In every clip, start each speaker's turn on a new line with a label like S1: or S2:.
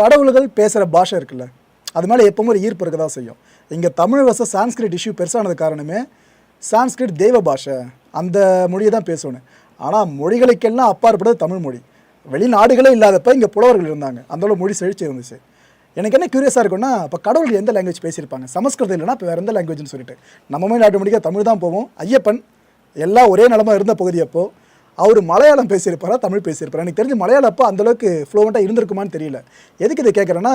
S1: கடவுள்கள் பேசுகிற பாஷை இருக்குல்ல அது மேலே எப்பவும் ஒரு ஈர்ப்பு இருக்க தான் செய்யும். இங்கே தமிழ் வச சான்ஸ்கிரிட் இஷ்யூ பெருசானது காரணமே சான்ஸ்கிரிட் தெய்வ பாஷை. அந்த மொழியை தான் பேசணும். ஆனால் மொழிகளுக்கெல்லாம் அப்பாற்பட்டது தமிழ் மொழி. வெளிநாடுகளே இல்லாதப்ப இங்கே புலவர்கள் இருந்தாங்க. அந்தளவு மொழி செழிச்சு இருந்துச்சு. எனக்கு என்ன க்யூரியஸாக இருக்குன்னா இப்போ கடவுள் எந்த லாங்குவேஜ் பேசியிருப்பாங்க? சமஸ்கிருதம் இல்லைன்னா இப்போ வேறு எந்த லாங்குவேஜ்னு சொல்லிட்டு. நம்ம நாட்டு ஆட்டோமேட்டிக்காக தமிழ் தான் போவோம் ஐயப்பன் எல்லாம் ஒரே நிலமாக இருந்த பகுதி அப்போது அவர் மலையாளம் பேசியிருப்பாரா தமிழ் பேசியிருப்பாரா? எனக்கு தெரிஞ்சு மலையாளம் அப்போ அந்தளவுக்கு ஃப்ளூவெண்ட்டாக இருந்திருக்குமான்னு தெரியல. எதுக்கு இதை கேட்குறேன்னா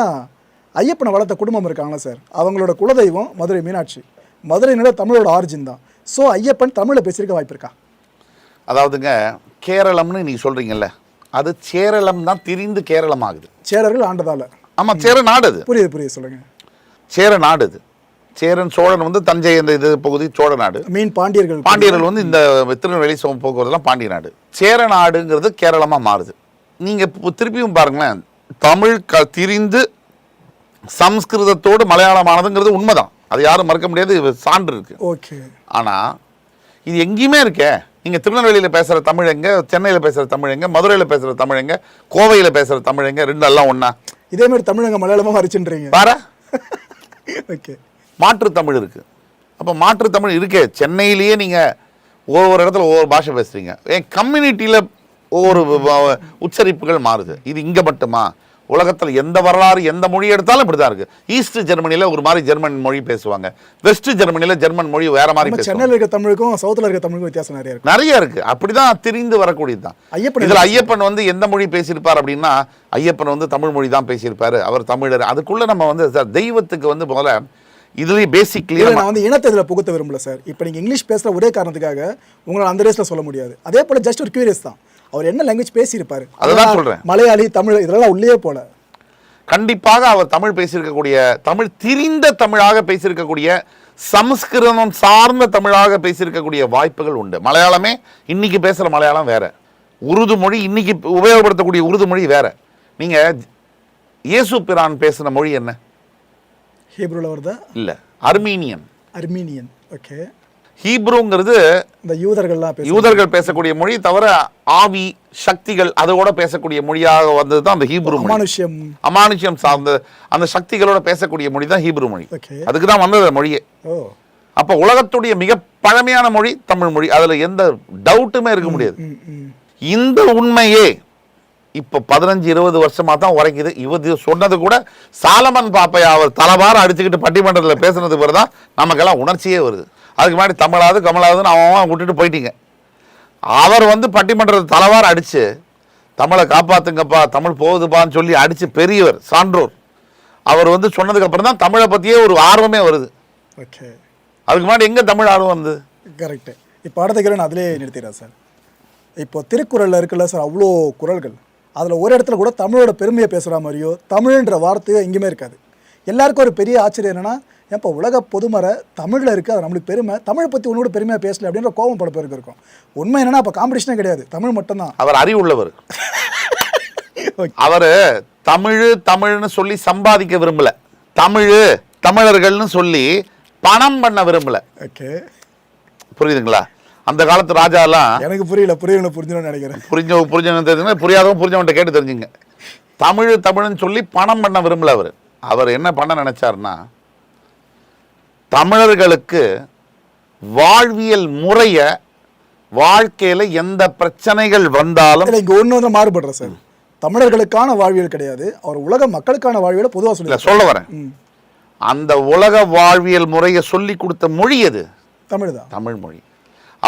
S1: ஐயப்பனை வளர்த்த குடும்பம் இருக்காங்களா சார் அவங்களோட குலதெய்வம் மதுரை மீனாட்சி. மதுரையினோட தமிழோட ஆரிஜின் தான். ஸோ ஐயப்பன் தமிழில் பேசியிருக்க வாய்ப்பு இருக்கா
S2: அதாவதுங்க கேரளம்னு நீங்க சொல்றீங்கல்ல அது சேரளம் தான் திரிந்து கேரளம் ஆகுது.
S1: சேரர்கள் ஆண்டதால.
S2: ஆமா சேர நாடு அது.
S1: புரியுது புரியுது சொல்லுங்கள்
S2: சேர நாடு அது. சேரன் சோழன் வந்து தஞ்சை அந்த இது பகுதி சோழ நாடு.
S1: மீன் பாண்டியர்கள்.
S2: பாண்டியர்கள் வந்து இந்த திருநெல்வேலி போக்குவரத்துலாம் பாண்டிய நாடு. சேர நாடுங்கிறது கேரளமாக மாறுது. நீங்கள் இப்போ திருப்பியும் பாருங்களேன் தமிழ் க திரிந்து சம்ஸ்கிருதத்தோடு மலையாளமானதுங்கிறது உண்மைதான். அது யாரும் மறக்க முடியாது சான்று இருக்கு.
S1: ஓகே.
S2: ஆனால் இது எங்கேயுமே இருக்கே. நீங்கள் திருநெல்வேலியில் பேசுகிற தமிழ் எங்க சென்னையில் பேசுகிற தமிழ் எங்க மதுரையில் பேசுகிற தமிழ் எங்க கோவையில் பேசுகிற தமிழ் எங்க ரெண்டு எல்லாம் ஒன்றா
S1: இதே மாதிரி தமிழங்க மலையாளமாக மறைச்சுன்றீங்க.
S2: பாரு
S1: ஓகே.
S2: மாற்று தமிழ் இருக்கு. அப்போ மாற்று தமிழ் இருக்கே. சென்னையிலேயே நீங்கள் ஒவ்வொரு இடத்துல ஒவ்வொரு பாஷை பேசுறீங்க. என் கம்யூனிட்டியில் ஒவ்வொரு உச்சரிப்புகள் மாறுது. இது இங்கே மட்டுமா? உலகத்தில் எந்த வரலாறு எந்த மொழி எடுத்தாலும் இப்படி தான் இருக்குது ஈஸ்ட் ஜெர்மனியில் ஒரு மாதிரி ஜெர்மன் மொழி பேசுவாங்க. வெஸ்ட் ஜெர்மனியில் ஜெர்மன் மொழி வேற மாதிரி
S1: சென்னையில் இருக்க தமிழுக்கும் சவுத்தில் இருக்க தமிழுக்கும் வித்தியாசம் நிறைய இருக்கு.
S2: நிறைய இருக்கு. அப்படிதான் திரிந்து வரக்கூடியது தான்.
S1: ஐயப்பன்
S2: இதுல ஐயப்பன் வந்து எந்த மொழி பேசியிருப்பார் அப்படின்னா ஐயப்பன் வந்து தமிழ் மொழி தான் பேசியிருப்பாரு. அவர் தமிழர். அதுக்குள்ள நம்ம வந்து சார் தெய்வத்துக்கு வந்து முதல்ல இதுலயே பேசிக்லி
S1: நான் வந்து இனத்தை இதில் புகுத்த விரும்பல சார். இப்போ நீங்கள் இங்கிலீஷ் பேசுகிற ஒரே காரணத்துக்காக உங்களை அந்த ரேஸில் சொல்ல முடியாது. அதே போல் ஜஸ்ட் ஒரு கியூரியஸ் தான். அவர் என்ன லாங்குவேஜ் பேசியிருப்பாரு?
S2: அதுதான்
S1: அதெல்லாம்
S2: சொல்றேன்.
S1: மலையாளி தமிழ் இதெல்லாம் உள்ளே போல.
S2: கண்டிப்பாக அவர் தமிழ் பேசியிருக்கக்கூடிய தமிழ் திரிந்த தமிழாக பேசியிருக்கக்கூடிய சமஸ்கிருதம் சார்ந்த தமிழாக பேசியிருக்கக்கூடிய வாய்ப்புகள் உண்டு. மலையாளமே இன்னைக்கு பேசுகிற மலையாளம் வேற. உருது மொழி இன்னைக்கு உபயோகப்படுத்தக்கூடிய உருது மொழி வேற. நீங்க இயேசு பிரான் பேசின மொழி என்ன?
S1: ஹீப்ரூவில் வருதா?
S2: இல்ல. அர்மீனியன்.
S1: அர்மீனியன். ஓகே.
S2: ஹீப்ரூங்கிறது
S1: இந்த யூதர்கள்லாம்
S2: யூதர்கள் பேசக்கூடிய மொழி தவிர ஆவி சக்திகள் அதோட பேசக்கூடிய மொழியாக வந்தது தான் அந்த ஹீப்ரு
S1: அமானுஷ்யம்.
S2: அமானுஷ்யம் சார்ந்த அந்த சக்திகளோட பேசக்கூடிய மொழி தான் ஹீப்ரு மொழி. அதுக்கு தான் வந்தது மொழியே. அப்போ உலகத்துடைய மிக பழமையான மொழி தமிழ் மொழி. அதுல எந்த டவுட்டுமே இருக்க முடியாது. இந்த உண்மையே இப்போ பதினஞ்சு இருபது வருஷமா தான் உரைக்குது. இவது சொன்னது கூட சாலமன் பாப்பையா அவர் தலவார அடிச்சுக்கிட்டு பட்டிமன்றத்தில் பேசுனது பிறகு தான். நமக்கெல்லாம் உணர்ச்சியே வருது. அதுக்கு முன்னாடி தமிழாவது கமலாவதுன்னு அவன் விட்டுட்டு போயிட்டீங்க. அவர் வந்து பட்டிமன்றத்தை தலவார அடிச்சு தமிழை காப்பாத்துங்கப்பா தமிழ் போகுதுப்பான்னு சொல்லி அடிச்சு பெரியவர் சான்றோர். அவர் வந்து சொன்னதுக்கு அப்புறம் தான் தமிழை பற்றியே ஒரு ஆர்வமே வருது.
S1: ஓகே.
S2: அதுக்கு முன்னாடி எங்க தமிழ் ஆர்வம் வந்தது?
S1: கரெக்டு இப்போ அடுத்த கேள்வி நான் அதிலே நிறுத்திடுறேன் சார். இப்போ திருக்குறளில் இருக்குல்ல சார் அவ்வளோ குறள்கள். அதில் ஒரு இடத்துல கூட தமிழோட பெருமையை பேசுகிற மாதிரியோ தமிழ்ன்ற வார்த்தையோ எங்கேயுமே இருக்காது. எல்லாருக்கும் ஒரு பெரிய ஆச்சரியம் என்னன்னா இப்போ உலக பொதுமறை தமிழில் இருக்குது அது நம்மளுக்கு பெருமை. தமிழை பற்றி உன்னோட பெருமையாக பேசல அப்படின்ற கோபம் பட பேருக்கு இருக்கும். உண்மை என்னன்னா அப்போ காம்படிஷனே கிடையாது. தமிழ் மட்டும்தான்.
S2: அவர் அறிவுள்ளவர். அவரு தமிழ் தமிழ்னு சொல்லி சம்பாதிக்க விரும்பல. தமிழ் தமிழர்கள்னு சொல்லி பணம் பண்ண விரும்பல.
S1: ஓகே.
S2: புரியுதுங்களா? அந்த காலத்து ராஜா எல்லாம்
S1: எனக்கு புரியல புரியல புரிஞ்சிடும்னு நினைக்கிறேன்.
S2: புரிஞ்ச புரிஞ்சவங்க தெரிஞ்சுங்க புரியாதவங்க புரிஞ்சவன்ட்ட கேட்டு தெரிஞ்சுங்க. தமிழ் தமிழ்னு சொல்லி பணம் பண்ண விரும்பல அவர். அவர் என்ன பண்ண நினைச்சாருன்னா தமிழர்களுக்கு வாழ்வியல் முறைய வாழ்க்கையில எந்த பிரச்சனைகள் வந்தாலும்
S1: இங்கே ஒன்று வந்து மாறுபடுற சார். தமிழர்களுக்கான வாழ்வியல் கிடையாது. அவர் உலக மக்களுக்கான வாழ்வியலை பொதுவாக சொல்லி
S2: சொல்ல வரேன். அந்த உலக வாழ்வியல் முறையை சொல்லி கொடுத்த மொழி எது?
S1: தமிழ் தான்
S2: தமிழ் மொழி.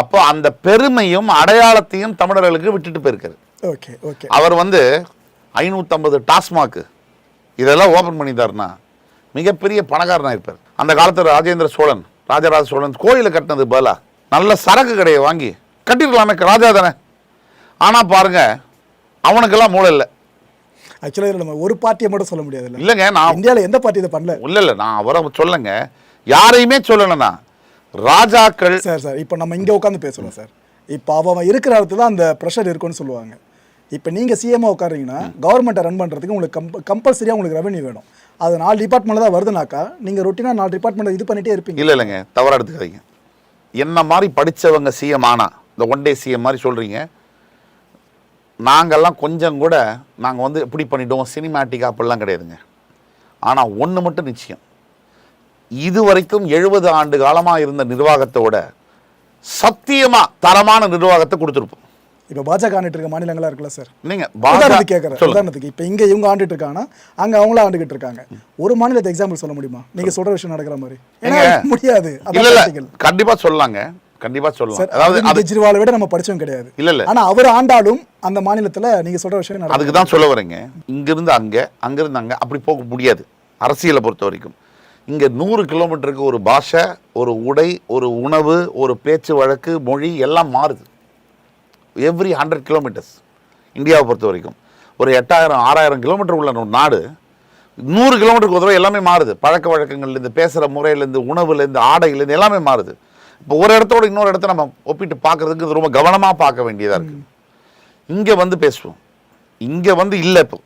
S2: அப்போ அந்த பெருமையும் அடையாளத்தையும் தமிழர்களுக்கு விட்டுட்டு போயிருக்காரு.
S1: Okay okay.
S2: அவர் வந்து ஐநூற்றம்பது டாஸ்மாக்கு இதெல்லாம் ஓப்பன் பண்ணிட்டாருன்னா மிகப்பெரிய பணக்காரனாக இருப்பார். அந்த காலத்தில் ராஜேந்திர சோழன் ராஜராஜ சோழன் கோயிலை கட்டினது பதிலா நல்ல சரக்கு கடையை வாங்கி கட்டிடலாமே ராஜா தானே. ஆனால் பாருங்க அவனுக்கெல்லாம் மூளை இல்லை.
S1: ஆக்சுவலாக நம்ம ஒரு பார்ட்டியை மட்டும் சொல்ல முடியாது இல்லை
S2: இல்லைங்க நான்
S1: இந்தியாவில் எந்த பார்ட்டி இதை பண்ணல?
S2: இல்லை இல்லை நான் அவரை சொல்லுங்க. யாரையுமே சொல்லலைண்ணா. ராஜாக்கள்
S1: சார் சார் இப்போ நம்ம இங்கே உட்காந்து பேசுகிறோம் சார். இப்போ அவன் இருக்கிற இடத்துல தான் அந்த ப்ரெஷர் இருக்குன்னு சொல்லுவாங்க. இப்போ நீங்கள் சிஎம்மாக உட்காருங்கன்னா கவர்மெண்ட்டை ரன் பண்ணுறதுக்கு உங்களுக்கு கம்ப கம்பல்சரியாக உங்களுக்கு ரெவன்யூ வேணும். அது நாலு டிபார்ட்மெண்ட்டில் தான் வருதுனாக்கா நீங்கள் ரொட்டீனாக நாலு டிபார்ட்மெண்ட் இது பண்ணிகிட்டே இருப்பீங்க.
S2: இல்லை இல்லைங்க. தவறா எடுத்துக்காதீங்க. என்ன மாதிரி படிச்சவங்க சிஎம் ஆனா இந்த ஒன் டே சிஎம் மாதிரி சொல்றீங்க நாங்கள்லாம் கொஞ்சம் கூட நாங்கள் வந்து எப்படி பண்ணிட்டோம் சினிமேட்டிக் அப்படிலாம் கிடையாதுங்க. ஆனால் ஒன்று மட்டும் நிச்சயம். இது வரைக்கும் எழுபது ஆண்டு காலமாக இருந்த நிர்வாகத்தோட சத்தியமாக தரமான நிர்வாகத்தை கொடுத்துருப்போம்.
S1: இப்போ பாஜக ஆண்டுட்டு இருக்க மாநிலங்களா இருக்குல்ல சார்?
S2: நீங்க
S1: உதாரணத்துக்கு கேட்குறேன் உதாரணத்துக்கு இப்போ இங்க இவங்க ஆண்டுட்டு இருக்காங்கன்னா அங்க அவங்களும் ஆண்டுகிட்டு இருக்காங்க. ஒரு மாநிலத்தை எக்ஸாம்பிள் சொல்ல முடியுமா? நீங்க சொல்ற விஷயம் நடக்கிற மாதிரி. முடியாது.
S2: கண்டிப்பா சொல்லலாங்க. கண்டிப்பா சொல்லலாம். அதாவது
S1: கெஜ்ரிவாலை விட நம்ம படிச்சவங்க கிடையாது.
S2: இல்ல இல்ல.
S1: ஆனா அவர் ஆண்டாலும் அந்த மாநிலத்துல நீங்க சொல்ற விஷயம்
S2: அதுக்கு தான் சொல்ல வரேங்க. இங்கிருந்து அங்க அங்கிருந்து அங்க அப்படி போக முடியாது. அரசியலை பொறுத்த வரைக்கும். இங்கே நூறு கிலோமீட்டருக்கு ஒரு பாஷை ஒரு உடை ஒரு உணவு ஒரு பேச்சு வழக்கு மொழி எல்லாம் மாறுது. எவ்ரி ஹண்ட்ரட் கிலோமீட்டர்ஸ் இந்தியாவை பொறுத்த வரைக்கும். ஒரு எட்டாயிரம் ஆறாயிரம் கிலோமீட்டர் உள்ள ஒரு நாடு நூறு கிலோமீட்டருக்கு ஒரு தடவை எல்லாமே மாறுது. பழக்க வழக்கங்கள்லேருந்து பேசுகிற முறையிலேருந்து உணவுலேருந்து ஆடையிலேருந்து எல்லாமே மாறுது. இப்போ ஒரு இடத்தோட இன்னொரு இடத்த நம்ம ஒப்பிட்டு பார்க்குறதுக்கு இது ரொம்ப கவனமாக பார்க்க வேண்டியதாக இருக்குது இங்கே வந்து பேசுவோம். இங்கே வந்து இல்லை இப்போ.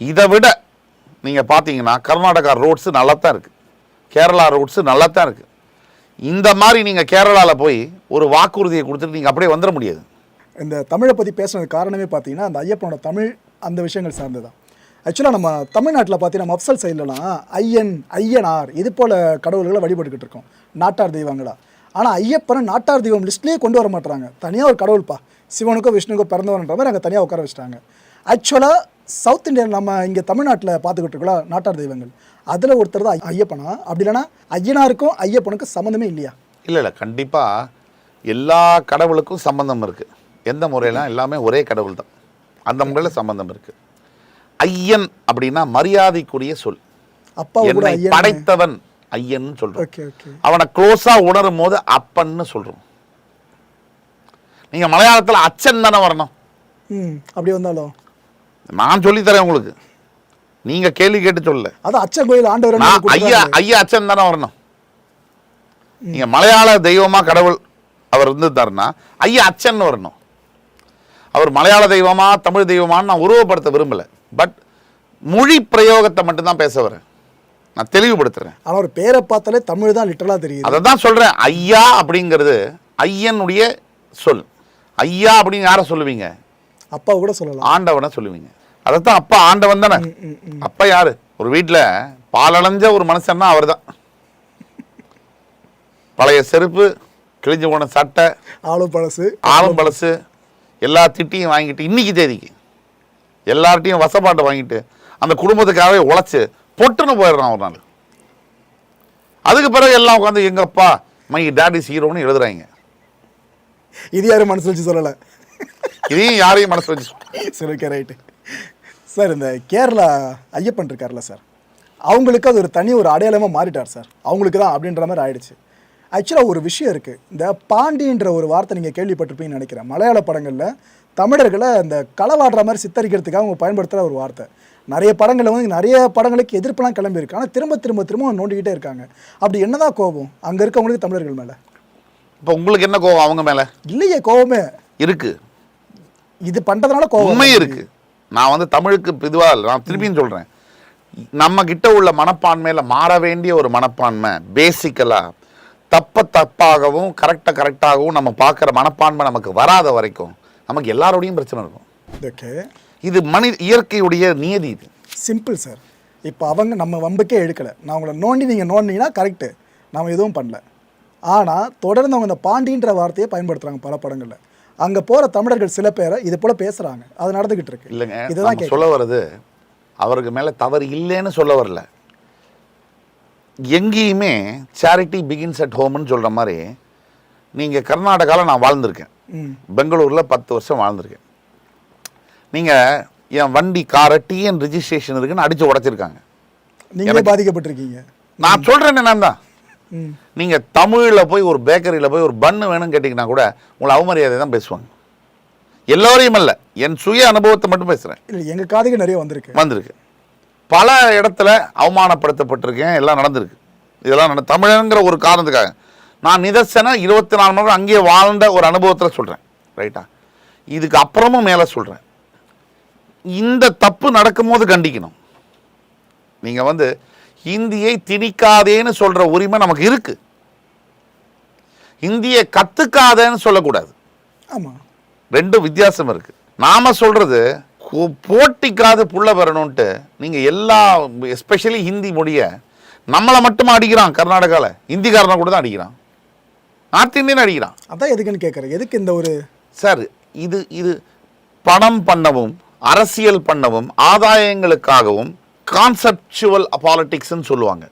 S2: இதை விட நீங்கள் பார்த்தீங்கன்னா கர்நாடகா ரோட்ஸு நல்லா தான் இருக்குது கேரளா ரோட்ஸு நல்லா தான் இருக்குது இந்த மாதிரி நீங்கள் கேரளாவில் போய் ஒரு வாக்குறுதியை கொடுத்துட்டு நீங்கள் அப்படியே வந்துட முடியாது.
S1: இந்த தமிழை பற்றி பேசுனது காரணமே பார்த்தீங்கன்னா அந்த ஐயப்பனோட தமிழ் அந்த விஷயங்கள் சார்ந்து தான் ஆக்சுவலாக நம்ம தமிழ்நாட்டில் பார்த்தீங்கன்னா மப்சல் சைட்லலாம் ஐயன் ஐயனார் இது போல் கடவுள்களை வழிபட்டுக்கிட்டு இருக்கோம். நாட்டார் தெய்வங்களா. ஆனால் ஐயப்பனை நாட்டார் தெய்வம் லிஸ்ட்லேயே கொண்டு வர மாட்டுறாங்க தனியாக ஒரு கடவுள்ப்பா சிவனுக்கோ விஷ்ணுக்கோ பிறந்தவன்ற மாதிரி அங்கே தனியாக உட்கார வச்சிட்டாங்க. ஆக்சுவலாக சவுத் இந்தியன் நம்ம இங்கே தமிழ்நாட்டில் பார்த்துக்கிட்டு இருக்கோம் நாட்டார் தெய்வங்கள். அதில் ஒருத்தர் தான் ஐயப்பனா? அப்படி இல்லைன்னா ஐயனாருக்கும் ஐயப்பனுக்கும் சம்மந்தமே இல்லையா?
S2: இல்லை இல்லை. கண்டிப்பாக எல்லா கடவுளுக்கும் சம்பந்தம் இருக்குது எந்த முறையிலாம் எல்லாமே ஒரே கடவுள் தான். அந்த முறையில் சம்பந்தம் இருக்குது ஐயன் அப்படின்னா மரியாதைக்குரிய சொல்.
S1: அப்பாவை கூட
S2: என்னை படைத்தவன் ஐயன்
S1: ஓகே
S2: அவனை க்ளோஸா உணரும் போது அப்பன்னு சொல்றோம். நீங்க மலையாளத்துல அச்சன் தானே வரணும்.
S1: அப்படி வந்தாலும்.
S2: நான் சொல்லி தரேன் உங்களுக்கு. நீங்க கேள்வி கேட்டு சொல்லல
S1: அதான் அச்சன் கோயில் ஆண்டவர்
S2: ஐயா ஐயா அச்சன் தானே வரணும். நீங்க மலையாள தெய்வமா கடவுள் அவர் இருந்துட்டாருன்னா ஐயா அச்சன் வரணும். அவர் மலையாள தெய்வமா தமிழ் தெய்வமான்னு நான் உருவப்படுத்த விரும்பல. பட் மொழி பிரயோகத்தை மட்டும்தான் பேச வரேன். நான் தெளிவுபடுத்துறேன்.
S1: ஆனா ஒரு பேரை பார்த்தாலே தமிழ் தான் லிட்டரலா தெரியுது.
S2: அதை தான் சொல்றேன். ஐயா அப்படிங்கிறது ஐயனுடைய சொல். ஐயா அப்படின்னு யாரை சொல்லுவீங்க?
S1: அப்பாவை கூட சொல்லலாம்.
S2: ஆண்டவனை சொல்லுவீங்க. அதைத்தான் அப்பா ஆண்டவன் தானே. அப்பா யாரு? ஒரு வீட்டில் பாலடைஞ்ச ஒரு மனுஷன்னா அவர்தான். பழைய செருப்பு கிழிஞ்சு போன சட்டை
S1: ஆளும் பழசு.
S2: ஆளும் பழசு எல்லா திட்டியும் வாங்கிட்டு இன்னைக்கு தேதிக்கு எல்லார்ட்டையும் வசப்பாட்டை வாங்கிட்டு அந்த குடும்பத்துக்காகவே உழைச்சு பொட்டுன்னு போயிடுறான் ஒரு நாள். அதுக்கு பிறகு எல்லாம் உட்காந்து எங்க அப்பா மை டேடிஸ் ஹீரோன்னு எழுதுறாங்க.
S1: இது யாரும் மனசு வச்சு சொல்லல.
S2: இதையும் யாரையும் மனசு வச்சு
S1: சரி ஓகே ரைட்டு சார் இந்த கேரளா ஐயப்பன் இருக்கார்ல சார் அவங்களுக்கு அது ஒரு தனி ஒரு அடையாளமாக மாறிட்டார் சார். அவங்களுக்கு தான் அப்படின்ற மாதிரி ஆயிடுச்சு. ஆக்சுவலாக ஒரு விஷயம் இருக்குது இந்த பாண்டின்ற ஒரு வார்த்தை நீங்கள் கேள்விப்பட்டிருப்பீங்கன்னு நினைக்கிறேன். மலையாள படங்களில் தமிழர்களை இந்த களவாடுற மாதிரி சித்தரிக்கிறதுக்காக அவங்க பயன்படுத்துகிற ஒரு வார்த்தை. நிறைய படங்களில் வந்து நிறைய படங்களுக்கு எதிர்ப்பெல்லாம் கிளம்பியிருக்கு. ஆனால் திரும்ப திரும்ப திரும்ப நோண்டிக்கிட்டே இருக்காங்க. அப்படி என்னதான் கோபம்? அங்கே இருக்கவங்களுக்கு தமிழர்கள் மேலே.
S2: இப்போ உங்களுக்கு என்ன கோவம் அவங்க மேல?
S1: இல்லையே கோபமே.
S2: இருக்கு.
S1: இது பண்ணுறதுனால கோபம்
S2: உண்மை இருக்கு. நான் வந்து தமிழுக்கு இதுவா இல்லை நான் திருப்பியும் சொல்றேன். நம்ம கிட்ட உள்ள மனப்பான்மையில மாற வேண்டிய ஒரு மனப்பான்மை பேசிக்கலா தப்ப தப்பாகவும் கரெக்டா கரெக்டாகவும் நம்ம பார்க்குற மனப்பான்மை நமக்கு வராத வரைக்கும் நமக்கு எல்லாரோடையும் பிரச்சனை இருக்கும்.
S1: ஓகே.
S2: இது மனித இயற்கையுடைய நியதி இது.
S1: சிம்பிள் சார் இப்போ அவங்க நம்ம வம்புக்கே எடுக்கலை. நான் உங்களை நோண்டி நீங்கள் நோண்டினீங்கன்னா கரெக்டு நாம் எதுவும் பண்ணல. ஆனால் தொடர்ந்து அவங்க இந்த பாண்டின்ற வார்த்தையை பயன்படுத்துகிறாங்க பல படங்களில். அங்கே போகிற தமிழர்கள் சில பேரை இது போல் பேசுகிறாங்க அது நடந்துக்கிட்டு இருக்கு.
S2: இல்லைங்க
S1: இதுதான்
S2: சொல்ல வர்றது அவருக்கு மேல தவறு இல்லைன்னு சொல்ல வரல. எங்கேயுமே சேரிட்டி பிகின்ஸ் அட் ஹோம்னு சொல்ற மாதிரி நீங்க கர்நாடகாவில் நான் வாழ்ந்திருக்கேன். பெங்களூர்ல பத்து வருஷம் வாழ்ந்திருக்கேன். நீங்க என் வண்டி காரை டிஎன் ரிஜிஸ்ட்ரேஷன் இருக்குன்னு அடிச்சு உடைச்சிருக்காங்க.
S1: நீங்களே பாதிக்கப்பட்டிருக்கீங்க.
S2: நான் சொல்றேன் நான் தான்
S1: ம்
S2: நீங்க தமிழ்ல போய் ஒரு பேக்கரியில போய் ஒரு பன்னு வேணும்னு கேட்டிங்கன்னா கூட உங்களை அவமரியாதை தான் பேசுவாங்க. எல்லோரையும் அல்ல என் சுய அனுபவத்தை மட்டும் பேசுறேன்.
S1: இல்லை எங்கள் காதுக்கு நிறைய வந்திருக்கு.
S2: வந்திருக்கு. பல இடத்துல அவமானப்படுத்தப்பட்டிருக்கேன் எல்லாம் நடந்திருக்கு. இதெல்லாம் நட தமிழங்கிற ஒரு காரணத்துக்காக. நான் நிதர்சன இருபத்தி நாலு மணி நேரம் அங்கேயே வாழ்ந்த ஒரு அனுபவத்தில் சொல்கிறேன் ரைட்டா இதுக்கு அப்புறமும் மேலே சொல்கிறேன் இந்த தப்பு நடக்கும்போது கண்டிக்கணும். நீங்கள் வந்து ஹிந்தியை திணிக்காதேன்னு சொல்கிற உரிமை நமக்கு இருக்கு. ஹிந்தியை கற்றுக்காதேன்னு சொல்லக்கூடாது.
S1: ஆமாம்
S2: ரெண்டும் வித்தியாசம் இருக்கு. நாம சொல்றது கு- போட்டிக்காது புள்ள பெறணும்ட்டு நீங்க எல்லா எஸ்பெஷலி ஹிந்தி மொழிய நம்மளை மட்டுமா அடிக்கிறான் கர்நாடகால? ஹிந்திக்காரனை கூட தான் அடிக்கிறான். நார்த் இந்தியன் அடிக்கிறான்.
S1: அதான் எதுக்குன்னு கேட்குறேன் எதுக்கு இந்த ஒரு
S2: சார் இது இது பணம் பண்ணவும் அரசியல் பண்ணவும் ஆதாயங்களுக்காகவும் கான்செப்சுவல் பாலிடிக்ஸ்னு சொல்லுவாங்க.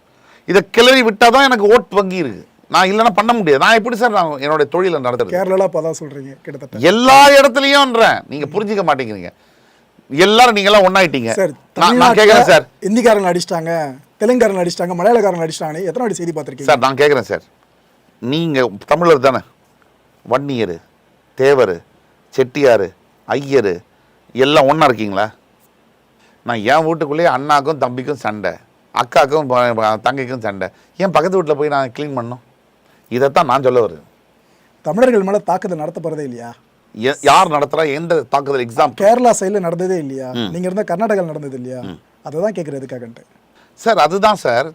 S2: இதை கிளறி விட்டால் தான் எனக்கு ஓட் வங்கி இருக்கு. நான் இல்லைன்னா பண்ண முடியாது. நான் எப்படி சார் நான் என்னுடைய தொழிலை நடத்துறது?
S1: கேரளாவில் இப்போ அதான் சொல்கிறீங்க கிட்டத்தட்ட.
S2: எல்லா இடத்துலையும்ன்றேன். நீங்க புரிஞ்சுக்க மாட்டேங்கிறீங்க. எல்லாரும் நீங்களாம் ஒன்னாயிட்டீங்க
S1: சார்
S2: நான் கேட்குறேன் சார்.
S1: இந்திக்காரன் அடிச்சிட்டாங்க தெலுங்காரன் அடிச்சிட்டாங்க மலையாளக்காரன் அடிச்சிட்டாங்க எத்தனை வாட்டி செய்தி பார்த்துருக்கீங்க?
S2: சார் நான் கேட்குறேன் சார். நீங்க தமிழர் தானே? வன்னியர் தேவர் செட்டியார் ஐயர் எல்லாம் ஒன்றா இருக்கீங்களா? நான் என் வீட்டுக்குள்ளேயே அண்ணாக்கும் தம்பிக்கும் சண்டை அக்காக்கும் தங்கைக்கும் சண்டை. ஏன் பக்கத்து வீட்டில் போய் நான் க்ளீன் பண்ணணும்? இதைத்தான் நான் சொல்ல வருது
S1: தமிழர்கள் மேலே தாக்குதல் நடத்த போகிறதே இல்லையா
S2: யார் நடத்துகிறா எந்த தாக்குதல் எக்ஸாம்
S1: கேரளா சைடில் நடந்ததே இல்லையா? நீங்கள் இருந்தால் கர்நாடகாவில் நடந்தது இல்லையா? அதை தான் கேட்குறது எதுக்காகன்ட்டு.
S2: சார் அதுதான் சார்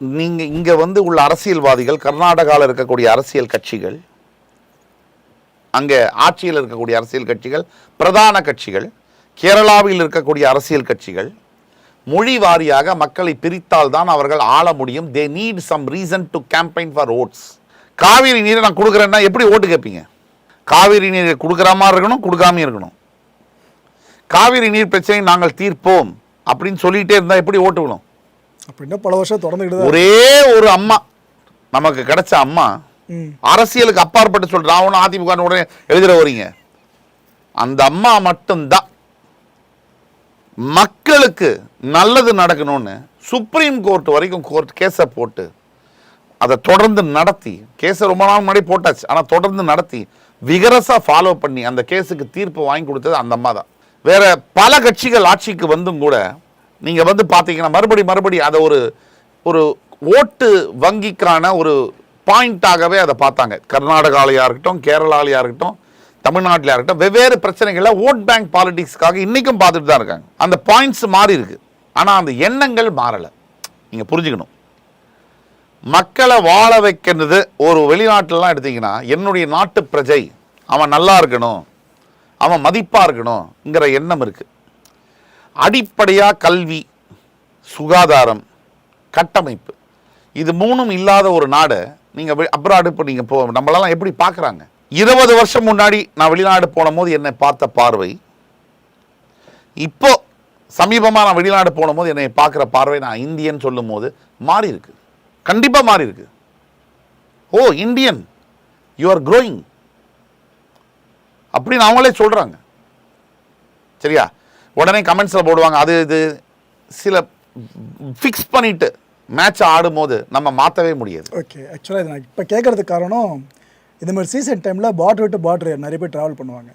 S2: நீங்கள் இங்கே வந்து உள்ள அரசியல்வாதிகள் கர்நாடகாவில் இருக்கக்கூடிய அரசியல் கட்சிகள் அங்கே ஆட்சியில் இருக்கக்கூடிய அரசியல் கட்சிகள் பிரதான கட்சிகள் கேரளாவில் இருக்கக்கூடிய அரசியல் கட்சிகள் மொழி வாரியாக மக்களை பிரித்தால் தான் அவர்கள் ஆள முடியும். They need some reason to campaign for votes Kaveri நீரை நான் கொடுக்குறேன்னா எப்படி ஓட்டு கேட்பீங்க? காவிரி நீரை கொடுக்குற மாதிரி இருக்கணும் கொடுக்காம இருக்கணும். காவிரி நீர் பிரச்சனை நாங்கள் தீர்ப்போம் அப்படின்னு சொல்லிட்டே இருந்தால் எப்படி ஓட்டு விழும்?
S1: அப்படின்னா பல வருஷம் தான்
S2: ஒரே ஒரு அம்மா நமக்கு கிடைச்ச அம்மா அரசியலுக்கு அப்பாற்பட்டு சொல்றேன். அவனும் அதிமுக உடனே எழுதுற வரீங்க அந்த அம்மா மட்டும்தான். மக்களுக்கு நல்லது நடக்கணும்னு சுப்ரீம் கோர்ட் வரைக்கும் கோர்ட் கேஸை போட்டு அதை தொடர்ந்து நடத்தி கேஸை ரொம்ப நாள் முன்னாடி போட்டாச்சு. ஆனால் தொடர்ந்து நடத்தி விகரஸாக ஃபாலோ பண்ணி அந்த கேஸுக்கு தீர்ப்பு வாங்கி கொடுத்தது அந்த அம்மா தான். வேற பல கட்சிகள் ஆட்சிக்கு வந்தும் கூட நீங்கள் வந்து பார்த்தீங்கன்னா மறுபடி மறுபடி அதை ஒரு ஒரு ஓட்டு வங்கிக்கான ஒரு பாயிண்ட்டாகவே அதை பார்த்தாங்க. கர்நாடகாலையாக இருக்கட்டும் கேரளாலையாக இருக்கட்டும் தமிழ்நாட்டில் இருக்கட்டும் வெவ்வேறு பிரச்சனைகளை ஓட் பேங்க் பாலிடிக்ஸ்க்காக இன்றைக்கும் பார்த்துட்டு தான் இருக்காங்க. அந்த பாயிண்ட்ஸ் மாறி இருக்கு. ஆனால் அந்த எண்ணங்கள் மாறலை. நீங்கள் புரிஞ்சுக்கணும். மக்களை வாழ வைக்கிறது ஒரு வெளிநாட்டிலலாம் எடுத்தீங்கன்னா என்னுடைய நாட்டு பிரஜை அவன் நல்லா இருக்கணும் அவன் மதிப்பாக இருக்கணுங்கிற எண்ணம் இருக்குது அடிப்படையாக கல்வி சுகாதாரம் கட்டமைப்பு. இது மூணும் இல்லாத ஒரு நாடு நீங்கள் அப்ராடு இப்போ நீங்கள் போ நம்மளெல்லாம் எப்படி பார்க்குறாங்க இருபது வருஷம் முன்னாடி நான் வெளிநாடு போன போது என்னை பார்த்த பார்வை இப்போ சமீபமாக நான் வெளிநாடு போன போது என்னை பார்க்குற பார்வை நான் இந்தியன் சொல்லும் போது மாறி இருக்கு கண்டிப்பாக மாறி இருக்கு oh Indian you are growing அப்படின்னு அவங்களே சொல்கிறாங்க சரியா? உடனே கமெண்ட்ஸில் போடுவாங்க அது இது சில ஃபிக்ஸ் பண்ணிட்டு மேட்ச் ஆடும்போது நம்ம மாற்றவே முடியாது.
S1: ஓகே ஆக்சுவலாக இது நான் இப்போ கேட்குறதுக்கு காரணம் இந்த மாதிரி சீசன் டைமில் பார்டர் விட்டு பார்டர் நிறைய பேர் ட்ராவல் பண்ணுவாங்க.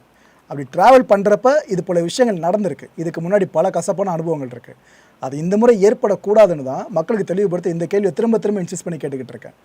S1: அப்படி ட்ராவல் பண்ணுறப்ப இது போல விஷயங்கள் நடந்திருக்கு. இதுக்கு முன்னாடி பல கசப்பான அனுபவங்கள் இருக்குது அது இந்த முறை ஏற்படக்கூடாதுன்னு தான் மக்களுக்கு தெளிவுபடுத்த இந்த கேள்வியை திரும்ப திரும்ப இன்சிஸ்ட் பண்ணி கேட்டுக்கிட்டு இருக்கேன்.